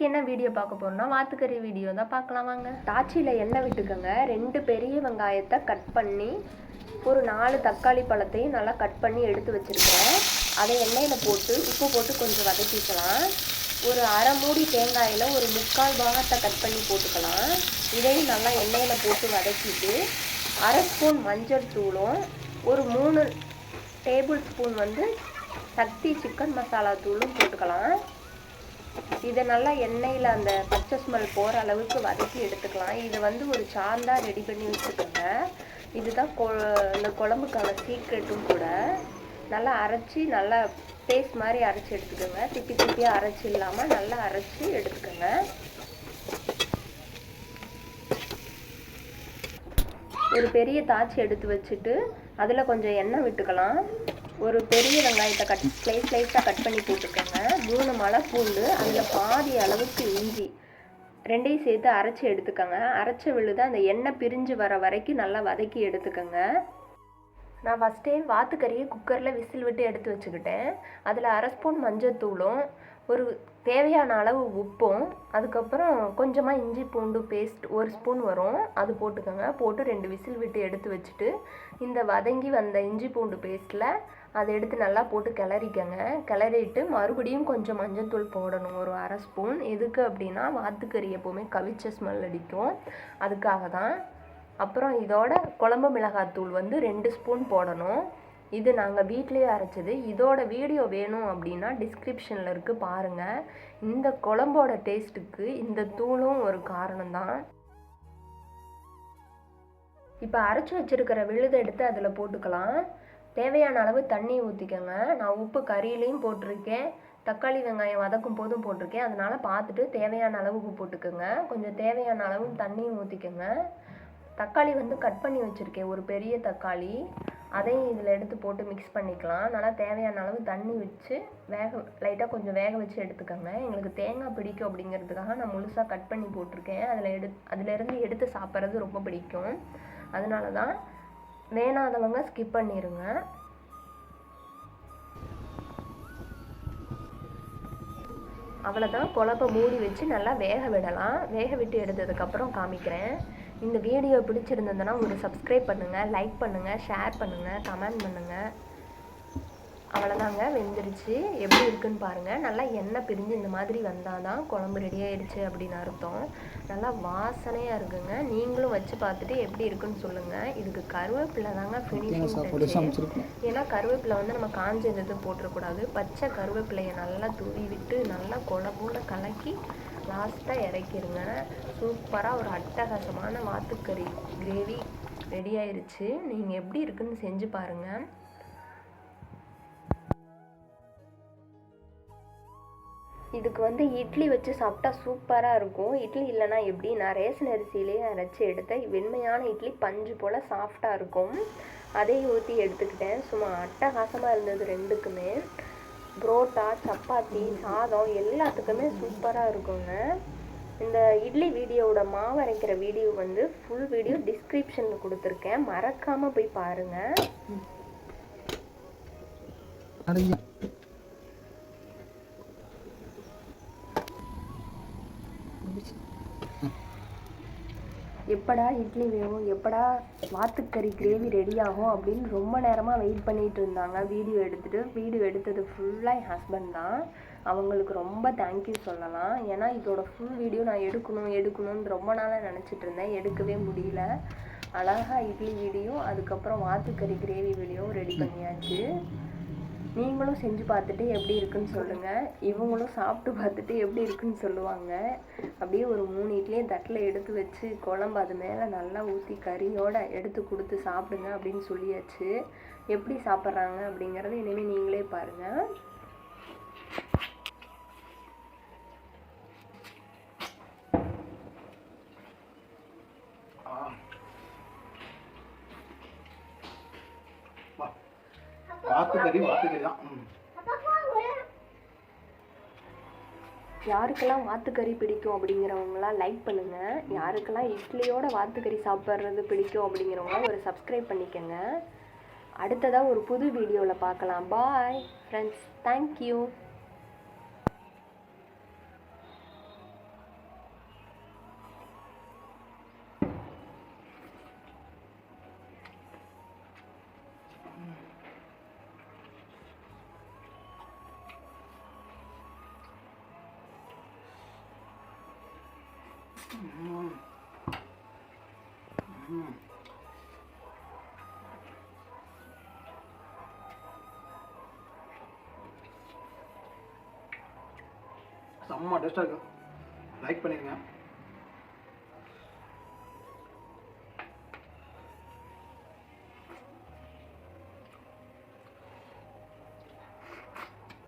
இன்னைக்கு என்ன வீடியோ பார்க்க போறோம்னா வாத்துக்கறி வீடியோ தான் பார்க்கலாம் வாங்க. தாச்சியில் எண்ணெய் விட்டுக்கோங்க. ரெண்டு பெரிய வெங்காயத்தை கட் பண்ணி ஒரு நாலு தக்காளி பழத்தையும் நல்லா கட் பண்ணி எடுத்து வச்சுருக்கேன் அதை எண்ணெயில் போட்டு உப்பு போட்டு கொஞ்சம் வதக்கிக்கலாம். ஒரு அரை மூடி தேங்காயில் ஒரு முக்கால் பாகத்தை கட் பண்ணி போட்டுக்கலாம். இதையும் நல்லா எண்ணெயில் போட்டு வதக்கிட்டு அரை ஸ்பூன் மஞ்சள் தூளும் ஒரு மூணு டேபிள் ஸ்பூன் வந்து சக்தி சிக்கன் மசாலா தூளும் போட்டுக்கலாம். இதை நல்லா எண்ணெயில் அந்த பச்சை ஸ்மெல் போகிற அளவுக்கு வதக்கி எடுத்துக்கலாம். இதை வந்து ஒரு சார்ந்தாக ரெடி பண்ணி வச்சுக்கோங்க. இதுதான் கொ இந்த குழம்புக்கான சீக்ரெட்டும் கூட. நல்லா அரைச்சி நல்லா பேஸ்ட் மாதிரி அரைச்சி எடுத்துக்கோங்க. திப்பி திப்பியாக அரைச்சி இல்லாமல் நல்லா அரைச்சி எடுத்துக்கோங்க. ஒரு பெரிய தாச்சி எடுத்து வச்சுட்டு அதில் கொஞ்சம் எண்ணெய் விட்டுக்கலாம். ஒரு பெரிய வெங்காயத்தை கட் ஸ்லைஸ் ஸ்லைஸாக கட் பண்ணி போட்டுக்கோங்க. மூணு மலை பூண்டு அதில் பாதி அளவுக்கு இஞ்சி. ரெண்டையும் சேர்த்து அரைச்சி எடுத்துக்கோங்க. அரைச்ச விழுத அந்த எண்ணெய் பிரிஞ்சு வர வரைக்கும் நல்லா வதக்கி எடுத்துக்கோங்க. நான் ஃபஸ்ட்டே வாத்துக்கறியை குக்கரில் விசில் விட்டு எடுத்து வச்சுக்கிட்டேன். அதில் அரை ஸ்பூன் மஞ்சத்தூளும் ஒரு தேவையான அளவு உப்பும் அதுக்கப்புறம் கொஞ்சமாக இஞ்சி பூண்டு பேஸ்ட் ஒரு ஸ்பூன் வரும். அது போட்டுக்கோங்க. போட்டு ரெண்டு விசில் விட்டு எடுத்து வச்சுட்டு இந்த வதங்கி வந்த இஞ்சி பூண்டு பேஸ்ட்டில் அதை எடுத்து நல்லா போட்டு கிளறிக்கங்க. கிளறிட்டு மறுபடியும் கொஞ்சம் மஞ்சள்தூள் போடணும். ஒரு அரை ஸ்பூன் எதுக்கு அப்படின்னா வாத்துக்கறி எப்போவுமே கவிச்ச ஸ்மெல் அடிக்கும். அதுக்காக தான் அப்புறம் இதோட குழம்பு மிளகாத்தூள் வந்து ரெண்டு ஸ்பூன் போடணும். இது நாங்கள் வீட்லேயே அரைச்சது. இதோட வீடியோ வேணும் அப்படின்னா டிஸ்கிரிப்ஷனில் இருக்குது பாருங்கள் இந்த குழம்போட டேஸ்ட்டுக்கு இந்த தூளும் ஒரு காரணம் தான் இப்போ அரைச்சி வச்சிருக்கிற விழுதை எடுத்து அதில் போட்டுக்கலாம். தேவையான அளவு தண்ணி ஊற்றிக்கோங்க நான் உப்பு கறியிலையும் போட்டிருக்கேன். தக்காளி வெங்காயம் வதக்கும் போதும் போட்டிருக்கேன். அதனால் பார்த்துட்டு தேவையான அளவுக்கு போட்டுக்கோங்க. கொஞ்சம் தேவையான அளவும் தண்ணியும் ஊற்றிக்கோங்க தக்காளி வந்து கட் பண்ணி வச்சுருக்கேன். ஒரு பெரிய தக்காளி. அதையும் இதில் எடுத்து போட்டு மிக்ஸ் பண்ணிக்கலாம். நல்லா தேவையான அளவு தண்ணி வச்சு வேக லைட்டாக கொஞ்சம் வேக வச்சு எடுத்துக்கோங்க. எங்களுக்கு தேங்காய் பிடிக்கும் அப்படிங்கிறதுக்காக நான் முழுசாக கட் பண்ணி போட்டிருக்கேன். அதில் எடு அதிலேருந்து எடுத்து சாப்பிட்றது ரொம்ப பிடிக்கும். அதனால தான் வேணாதவங்க ஸ்கிப் பண்ணிடுங்க அவ்வளோதான் குழப்ப மூடி வச்சு நல்லா வேக விடலாம். வேக விட்டு எடுத்ததுக்கப்புறம் காமிக்கிறேன். இந்த வீடியோ பிடிச்சிருந்ததுன்னா ஒரு சப்ஸ்கிரைப் பண்ணுங்கள் லைக் பண்ணுங்கள் ஷேர் பண்ணுங்கள் கமெண்ட் பண்ணுங்கள் அவ்வளோதாங்க வெந்துருச்சு. எப்படி இருக்குன்னு பாருங்கள் நல்லா எண்ணெய் பிரிஞ்சு இந்த மாதிரி வந்தால் தான் குழம்பு ரெடி ஆயிடுச்சு அப்படின்னு அர்த்தம். நல்லா வாசனையாக இருக்குங்க. நீங்களும் வச்சு பார்த்துட்டு எப்படி இருக்குன்னு சொல்லுங்கள் இதுக்கு கருவேப்பிலை தாங்க ஃபினிஷிங் ஏன்னா கருவேப்பிலை வந்து நம்ம காஞ்சது எதுவும் போட்டுறக்கூடாது. பச்சை கருவேப்பிலையை நல்லா தூவி விட்டு நல்லா குழம்போட கலக்கி லாஸ்ட்டாக இறக்கிருங்க. சூப்பராக ஒரு அட்டகாசமான வாத்துக்கறி கிரேவி ரெடி ஆயிருச்சு. நீங்கள் எப்படி இருக்குன்னு செஞ்சு பாருங்கள் இதுக்கு வந்து இட்லி வச்சு சாப்பிட்டா சூப்பராக இருக்கும். இட்லி இல்லைன்னா எப்படி நான் ரேஷன் அரிசியிலேயே அரைச்சி எடுத்தேன் வெண்மையான இட்லி பஞ்சு போல் சாஃப்டாக இருக்கும். அதையும் ஊற்றி எடுத்துக்கிட்டேன். சும்மா அட்டகாசமாக இருந்தது ரெண்டுக்குமே. புரோட்டா சப்பாத்தி சாதம் எல்லாத்துக்குமே சூப்பராக இருக்குங்க. இந்த இட்லி வீடியோவோட மாவரைக்கிற வீடியோ வந்து ஃபுல் வீடியோ டிஸ்கிரிப்ஷனில் கொடுத்துருக்கேன். மறக்காமல் போய் பாருங்கள் எப்படா இட்லி வேகும் எப்படா வாத்துக்கறி கிரேவி ரெடி ஆகும் அப்படின்னு ரொம்ப நேரமாக வெயிட் பண்ணிகிட்டு இருந்தாங்க. வீடியோ எடுத்துகிட்டு வீடியோ எடுத்தது ஃபுல்லாக என் ஹஸ்பண்ட் தான். அவங்களுக்கு ரொம்ப தேங்க்யூ சொல்லலாம். ஏன்னா இதோட ஃபுல் வீடியோ நான் எடுக்கணும் எடுக்கணும்னு ரொம்ப நாளாக நினச்சிட்டு இருந்தேன். எடுக்கவே முடியல. அழகாக இட்லி வீடியோ அதுக்கப்புறம் வாத்துக்கறி கிரேவி வீடியோ ரெடி பண்ணியாச்சு. நீங்களும் செஞ்சு பார்த்துட்டு எப்படி இருக்குன்னு சொல்லுங்கள் இவங்களும் சாப்பிட்டு பார்த்துட்டு எப்படி இருக்குன்னு சொல்லுவாங்க. அப்படியே ஒரு மூணு இட்லியும் தட்டில் எடுத்து வச்சு குழம்பு அது மேலே நல்லா ஊற்றி கறியோட எடுத்து கொடுத்து சாப்பிடுங்க அப்படின்னு சொல்லியாச்சு. எப்படி சாப்பிட்றாங்க அப்படிங்கிறத இனிமேல் நீங்களே பாருங்கள் வாத்துக்கறி வாத்துக்கறி தான் யாருக்கெல்லாம் வாத்துக்கறி பிடிக்கும் அப்படிங்கிறவங்களாம் லைக் பண்ணுங்கள் யாருக்கெல்லாம் இட்லியோட வாத்துக்கறி சாப்பிட்றது பிடிக்கும் அப்படிங்கிறவங்களாம் ஒரு சப்ஸ்கிரைப் பண்ணிக்கோங்க. அடுத்ததாக ஒரு புது வீடியோவில் பார்க்கலாம். பாய் ஃப்ரெண்ட்ஸ் தேங்க்யூ செம்ம டேஸ்ட்டாக இருக்கும் லைக் பண்ணிடுங்க